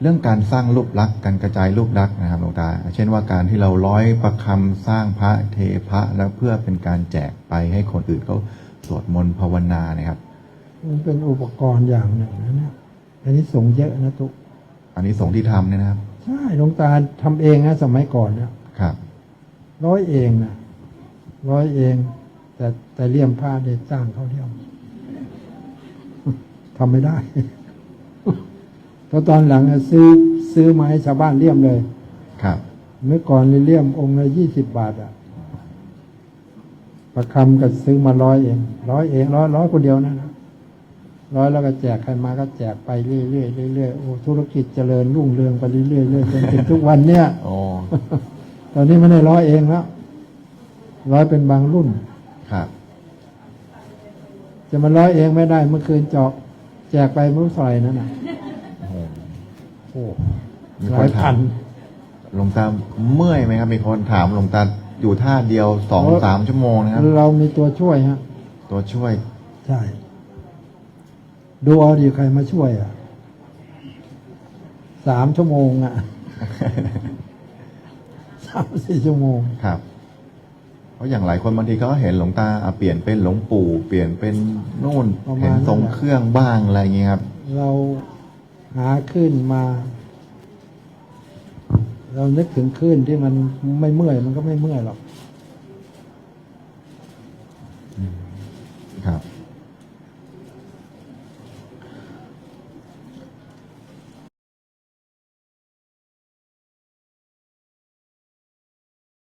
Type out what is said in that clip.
เรื่องการสร้างรูปลักษณ์การกระจายรูปลักษณ์นะครับหลวงตา เช่นว่าการที่เราร้อยประคำสร้างพระเทพระแล้วเพื่อเป็นการแจกไปให้คนอื่นเขาสวดมนต์ภาวนานะครับ มันเป็นอุปกรณ์อย่างหนึ่งนะเนี่ยอันนี้สงส์เยอะนะตุกอันนี้สงส์ที่ทำเนี่ยนะครับ ใช่หลวงตาทำเองนะสมัยก่อนเนี่ยครับ ร้อยเองนะร้อยเอง แต่แต่เลี่ยมผ้าได้จ้างเขาเลี่ยมทำไม่ได้เพราะตอนหลังอะซื้อซื้อมาให้ชาวบ้านเลี่ยมเลย ครับ เมื่อก่อนนี่เลี่ยมองค์ละยี่สิบบาทอะประคำก็ซื้อมาร้อยเองร้อยเองร้อยร้อยคนเดียวนะนะร้อยแล้วก็แจกใครมาก็แจกไปเรื่อยๆเรื่อยๆโอ้ธุรกิจเจริญรุ่งเรืองไปเรื่อยๆเรื่อยๆจนถึงทุกวันเนี่ยโอ้ตอนนี้ไม่ได้ร้อยเองแล้วร้อยเป็นบางรุ่นครับจะมาร้อยเองไม่ได้เมื่อคืนเจาะแจกไปไม่รู้เท่าไหร่นั่นน่ะโอ้โหโอ้มีหคลานยถาพัมน หลวงตาเมื่อยไหมครับ มีคนถามหลวงตาอยู่ท่าเดียวสองสามชั่วโมงนะครับ เรามีตัวช่วยฮะ ตัวช่วยใช่ ดูเอาดีใครมาช่วยอะสามชั่วโมงอะ สามสี่ชั่วโมง ครับเพราะอย่างหลายคนบางทีเขาก็เห็นหลวงตาอะเปลี่ยนเป็นหลวงปู่ เปลี่ยนเป็นนู่นประมาณเห็นทรงนั้นแหละ เครื่องบ้างอะไรอย่างเงี้ยครับ เรา หาขึ้นมา เรานึกถึงขึ้นที่มันไม่เมื่อยมันก็ไม่เมื่อยหรอก